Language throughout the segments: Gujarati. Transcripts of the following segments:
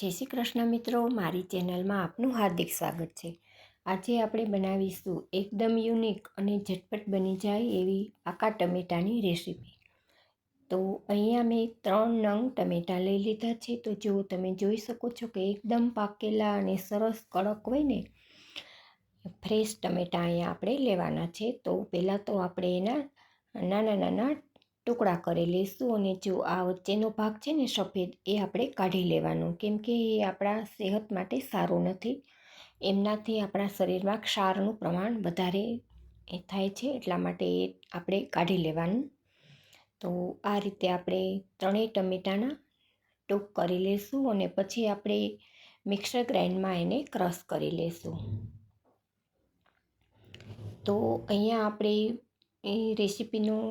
જય શ્રી કૃષ્ણ મિત્રો, મારી ચેનલમાં આપનું હાર્દિક સ્વાગત છે. આજે આપણે બનાવીશું એકદમ યુનિક અને ઝટપટ બની જાય એવી પાકા ટમેટાની રેસીપી. તો અહીંયા મેં ત્રણ નંગ ટમેટાં લઈ લીધા છે. તો જો તમે જોઈ શકો છો કે એકદમ પાકેલા અને સરસ કડક હોય ને, ફ્રેશ ટમેટાં અહીંયા આપણે લેવાના છે. તો પહેલાં તો આપણે એના નાના નાના ટુકડા કરી લઈશું અને જો આ વચ્ચેનો ભાગ છે ને સફેદ, એ આપણે કાઢી લેવાનું, કેમ કે એ આપણા સેહત માટે સારું નથી. એમનાથી આપણા શરીરમાં ક્ષારનું પ્રમાણ વધારે થાય છે, એટલા માટે એ આપણે કાઢી લેવાનું. તો આ રીતે આપણે ત્રણેય ટમેટાના ટૂંક કરી લઈશું અને પછી આપણે મિક્સર ગ્રાઇન્ડમાં એને ક્રશ કરી લઈશું તો અહીંયા આપણે એ રેસીપીનું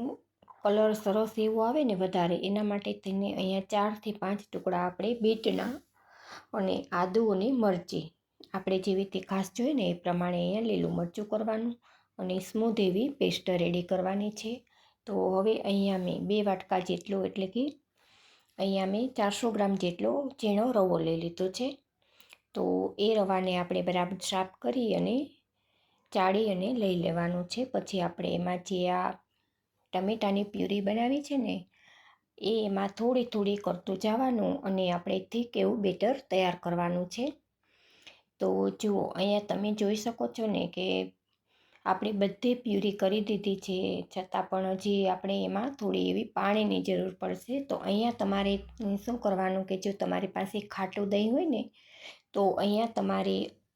કલર સરસ એવો આવે ને વધારે, એના માટે તેને અહીંયા ચારથી પાંચ ટુકડા આપણે બીટના અને આદુ અને મરચી, આપણે જેવી તીખાસ જોઈએ ને એ પ્રમાણે અહીંયા લીલું મરચું કરવાનું અને સ્મૂધ એવી પેસ્ટ રેડી કરવાની છે. તો હવે અહીંયા મેં બે વાટકા જેટલો, એટલે કે અહીંયા મેં ચારસો ગ્રામ જેટલો ઝીણો રવો લઈ લીધો છે. તો એ રવાને આપણે બરાબર સાફ કરી અને ચાળી અને લઈ લેવાનું છે. પછી આપણે એમાં જે આ ટમેટાની પ્યુરી બનાવી છે ને એ એમાં થોડી થોડી કરતું જવાનું અને આપણે થીક એવું બેટર તૈયાર કરવાનું છે. તો જુઓ, અહીંયા તમે જોઈ શકો છો ને કે આપણે બધે પ્યુરી કરી દીધી છે, છતાં પણ હજી આપણે એમાં થોડી એવી પાણીની જરૂર પડશે. તો અહીંયા તમારે શું કરવાનું કે જો તમારી પાસે ખાટું દહીં હોય ને, તો અહીંયા તમારે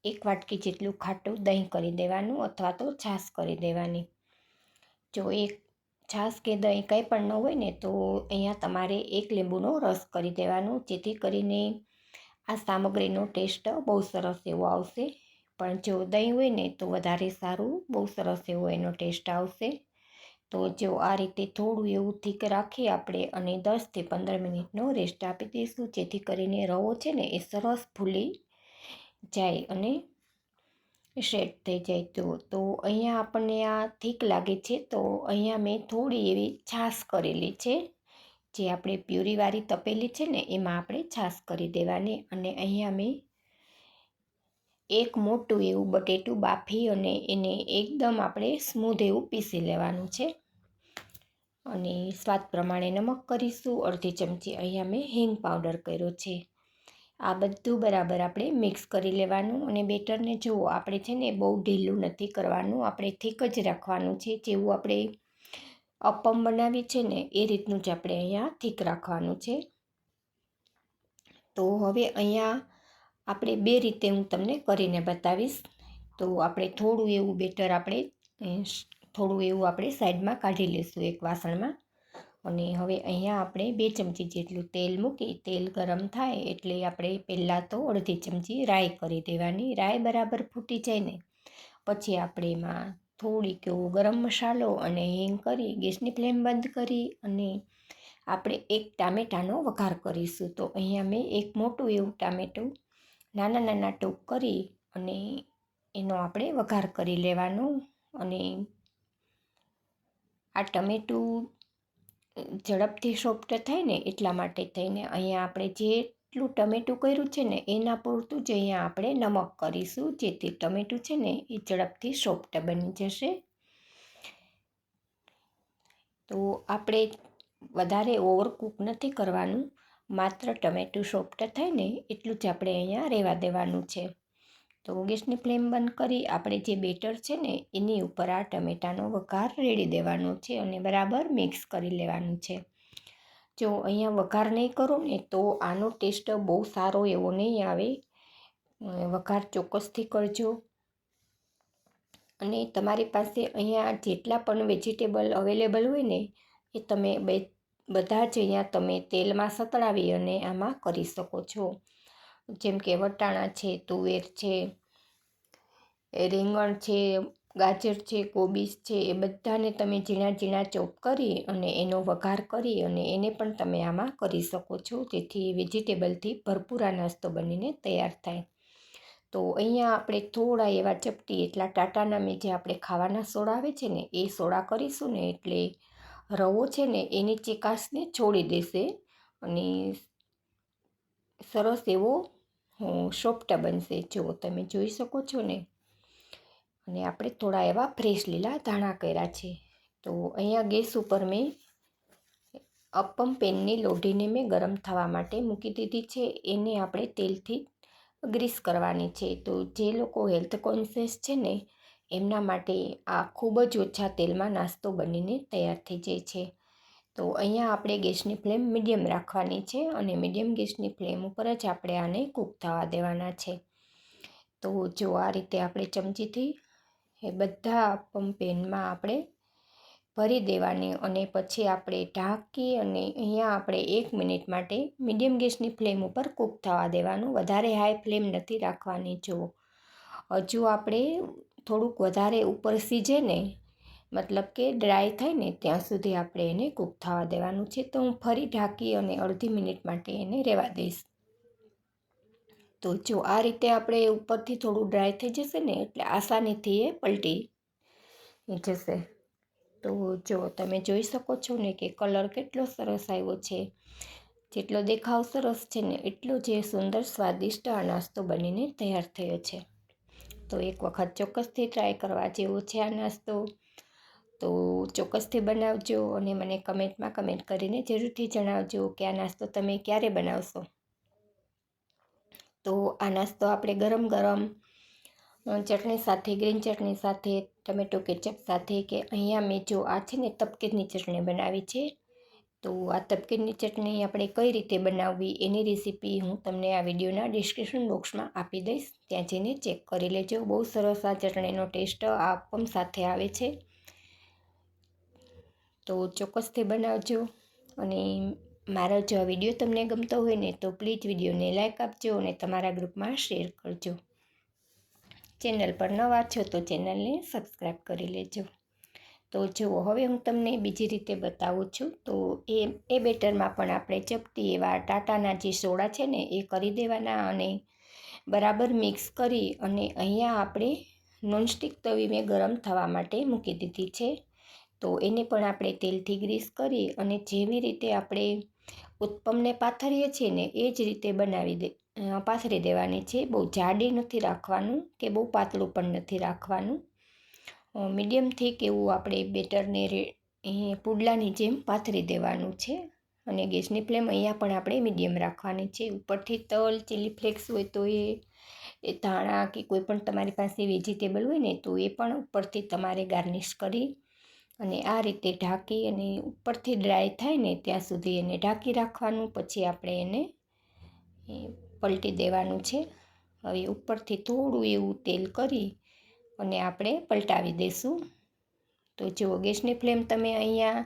એક વાટકી જેટલું ખાટું દહીં કરી દેવાનું અથવા તો છાશ કરી દેવાની. જો એક છાશ કે દહીં કંઈ પણ ન હોય ને તો અહીંયા તમારે એક લીંબુનો રસ કરી દેવાનો, જેથી કરીને આ સામગ્રીનો ટેસ્ટ બહુ સરસ એવો આવશે. પણ જો દહીં હોય ને તો વધારે સારું, બહુ સરસ એવો એનો ટેસ્ટ આવશે. તો જો આ રીતે થોડું એવું થીક રાખી આપણે અને દસથી પંદર મિનિટનો રેસ્ટ આપી દઈશું, જેથી કરીને રવો છે ને એ સરસ ફૂલી જાય અને સેટ થઈ જાય તો તો અહીંયા આપણને આ ઠીક લાગે છે. તો અહીંયા મેં થોડી એવી છાશ કરેલી છે, જે આપણે પ્યુરીવાળી તપેલી છે ને, એમાં આપણે છાશ કરી દેવાની. અને અહીંયા મેં એક મોટું એવું બટેટું બાફી અને એને એકદમ આપણે સ્મૂધ એવું પીસી લેવાનું છે. અને સ્વાદ પ્રમાણે નમક કરીશું. અડધી ચમચી અહીંયા મેં હિંગ પાવડર કર્યો છે. આ બધું બરાબર આપણે મિક્સ કરી લેવાનું અને બેટરને જુઓ, આપણે છે ને બહુ ઢીલું નથી કરવાનું, આપણે થીક જ રાખવાનું છે. જેવું આપણે અપમ બનાવીએ છીએ ને, એ રીતનું જ આપણે અહીંયા થીક રાખવાનું છે. તો હવે અહીંયા આપણે બે રીતે હું તમને કરીને બતાવીશ. તો આપણે થોડું એવું બેટર આપણે થોડું એવું આપણે સાઈડમાં કાઢી લઈશું એક વાસણમાં. અને હવે અહીંયા આપણે બે ચમચી જેટલું તેલ મૂકી, તેલ ગરમ થાય એટલે આપણે પહેલાં તો અડધી ચમચી રાઈ કરી દેવાની. રાઈ બરાબર ફૂટી જાય ને, પછી આપણે એમાં થોડીક એવો ગરમ મસાલો અને હિંગ કરી, ગેસની ફ્લેમ બંધ કરી અને આપણે એક ટામેટાનો વઘાર કરીશું. તો અહીંયા મેં એક મોટું એવું ટામેટું નાના નાના ટૂંક કરી અને એનો આપણે વઘાર કરી લેવાનો. અને આ ટમેટું ઝડપથી સોફ્ટ થાય ને એટલા માટે થઈને અહીંયા આપણે જેટલું ટમેટું કર્યું છે ને એના પૂરતું જ અહીંયા આપણે નમક કરીશું. જેથી ટમેટું છે ને એ ઝડપથી સોફ્ટ બની જશે. તો આપણે વધારે ઓવરકૂક નથી કરવાનું. માત્ર ટમેટું સોફ્ટ થાય ને એટલું જ આપણે અહીંયા રહેવા દેવાનું છે. તો ગેસની ફ્લેમ બંધ કરી, આપણે જે બેટર છે ને, એની ઉપર આ ટમેટાનો વઘાર રેડી દેવાનો છે અને બરાબર મિક્સ કરી લેવાનું છે. જો અહીંયા વઘાર નહીં કરો ને, તો આનો ટેસ્ટ બહુ સારો એવો નહીં આવે. વઘાર ચોક્કસથી કરજો. અને તમારી પાસે અહીંયા જેટલા પણ વેજીટેબલ અવેલેબલ હોય ને, એ તમે બે, બધા જ અહીંયા તમે તેલમાં સતળાવી અને આમાં કરી શકો છો. જેમ કે વટાણા છે, તુવેર છે રીંગણ છે, ગાજર છે કોબીજ છે, એ બધાને તમે ઝીણા ઝીણા ચોપ કરી અને એનો વઘાર કરી અને એને પણ તમે આમાં કરી શકો છો. જેથી વેજીટેબલથી ભરપૂર નાસ્તો બનીને તૈયાર થાય. તો અહીંયા આપણે થોડા એવા ચપટી એટલા ટાટાના મેં જે આપણે ખાવાના સોડા આવે છે ને, એ સોડા કરીશું ને એટલે રવો છે ને એની ચિકાસને છોડી દેશે અને સરસ એવો સોફ્ટ બનશે. જો તમે જોઈ શકો છો ને. અને આપણે થોડા એવા ફ્રેશ લીલા ધાણા કર્યા છે. તો અહીંયા ગેસ ઉપર મેં અપમ પેનની લોઢીને મેં ગરમ થવા માટે મૂકી દીધી છે. એને આપણે તેલથી ગ્રીસ કરવાની છે. તો જે લોકો હેલ્થ કોન્શિયસ છે ને, એમના માટે આ ખૂબ જ ઓછા તેલમાં નાસ્તો બનીને તૈયાર થઈ જાય છે. તો અહીંયા આપણે ગેસની ફ્લેમ મીડિયમ રાખવાની છે અને મીડિયમ ગેસની ફ્લેમ ઉપર જ આપણે આને કૂક થવા દેવાના છે. તો જો આ રીતે આપણે ચમચીથી એ બધા પેનમાં આપણે ભરી દેવાની અને પછી આપણે ઢાંકી અને અહીંયા આપણે એક મિનિટ માટે મીડિયમ ગેસની ફ્લેમ ઉપર કૂક થવા દેવાનું. વધારે હાઈ ફ્લેમ નથી રાખવાની જો હજુ આપણે થોડુંક વધારે ઉપર સીજે ને મતલબ કે ડ્રાય થાય ને ત્યાં સુધી આપણે એને કૂક થવા દેવાનું છે. તો હું ફરી ઢાંકી અને અડધી મિનિટ માટે એને રહેવા દઈશ. તો જો આ રીતે આપણે ઉપરથી થોડું ડ્રાય થઈ જશે ને એટલે આસાનીથી એ પલટી જશે. તો જો તમે જોઈ શકો છો ને કે કલર કેટલો સરસ આવ્યો છે. જેટલો દેખાવ સરસ છે ને એટલો જે સુંદર, સ્વાદિષ્ટ આ નાસ્તો બનીને તૈયાર થયો છે. તો એક વખત ચોક્કસથી ટ્રાય કરવા જેવો છે આ નાસ્તો. તો ચોક્કસથી બનાવજો અને મને કમેન્ટમાં કમેન્ટ કરીને જરૂરથી જણાવજો કે આ નાસ્તો તમે ક્યારે બનાવશો. તો આ નાસ્તો આપણે ગરમ ગરમ ચટણી સાથે, ગ્રીન ચટણી સાથે, ટમેટો કેચપ સાથે કે અહીંયા મેં જો આ છે ને તપકીરની ચટણી બનાવી છે, તો આ તપકીરની ચટણી આપણે કઈ રીતે બનાવવી એની રેસીપી હું તમને આ વિડીયોના ડિસ્ક્રિપ્શન બોક્સમાં આપી દઈશ. ત્યાં જઈને ચેક કરી લેજો. બહુ સરસ આ ચટણીનો ટેસ્ટ આપમ સાથે આવે છે. તો ચોક્કસથી બનાવજો અને મારો જો આ વીડિયો તમને ગમતો હોય ને તો પ્લીઝ વિડીયોને લાઇક આપજો અને તમારા ગ્રુપમાં શેર કરજો. ચેનલ પર નવા છો તો ચેનલને સબસ્ક્રાઈબ કરી લેજો. તો જુઓ, હવે હું તમને બીજી રીતે બતાવું છું. તો એ એ બેટરમાં પણ આપણે ચપટી એવા ટાટાના જે સોડા છે ને એ કરી દેવાના અને બરાબર મિક્સ કરી અને અહીંયા આપણે નોનસ્ટિક તવી મેં ગરમ થવા માટે મૂકી દીધી છે. તો એને પણ આપણે તેલથી ગ્રીસ કરી અને જેવી રીતે આપણે ઉત્પમને પાથરીએ છીએ ને એ જ રીતે બનાવી દે પાથરી દેવાની છે. બહુ જાડી નથી રાખવાનું કે બહુ પાતળું પણ નથી રાખવાનું. મીડિયમથી કેવું આપણે બેટરને પુડલાની જેમ પાથરી દેવાનું છે. અને ગેસની ફ્લેમ અહીંયા પણ આપણે મીડિયમ રાખવાની છે. ઉપરથી તલ, ચીલી ફ્લેક્સ હોય તો એ એ ધાણા કે કોઈ પણ તમારી પાસે વેજીટેબલ હોય ને તો એ પણ ઉપરથી તમારે ગાર્નિશ કરી અને આ રીતે ઢાંકી અને ઉપરથી ડ્રાય થાય ને ત્યાં સુધી એને ઢાંકી રાખવાનું, પછી આપણે એને પલટી દેવાનું છે. હવે ઉપરથી થોડું એવું તેલ કરી અને આપણે પલટાવી દઈશું તો જુઓ, ગેસની ફ્લેમ તમે અહીંયા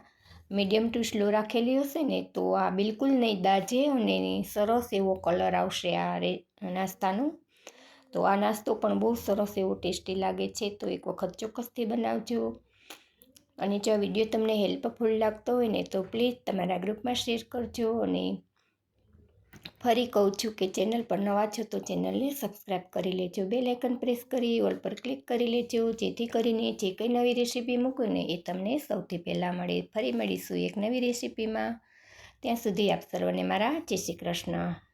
મીડિયમ ટુ સ્લો રાખેલી હશે ને, તો આ બિલકુલ નહીં દાજે અને સરસ એવો કલર આવશે આ રે, નાસ્તાનો. તો આ નાસ્તો પણ બહુ સરસ એવો ટેસ્ટી લાગે છે. તો એક વખત ચોક્કસથી બનાવજો. અને જો વીડિયો તમને હેલ્પફુલ લાગતો હોય ને તો પ્લીઝ તમારા ગ્રુપમાં શેર કરજો અને ફરી કહું છું કે ચેનલ પર નવા છો તો ચેનલને સબસ્ક્રાઈબ કરી લેજો. બે લાઇકન પ્રેસ કરી ઓલ પર ક્લિક કરી લેજો. જેથી કરીને જે કંઈ નવી રેસીપી મૂકું એ તમને સૌથી પહેલાં મળે. ફરી મળીશું એક નવી રેસીપીમાં ત્યાં સુધી આપ સર્વને મારા જય શ્રી કૃષ્ણ.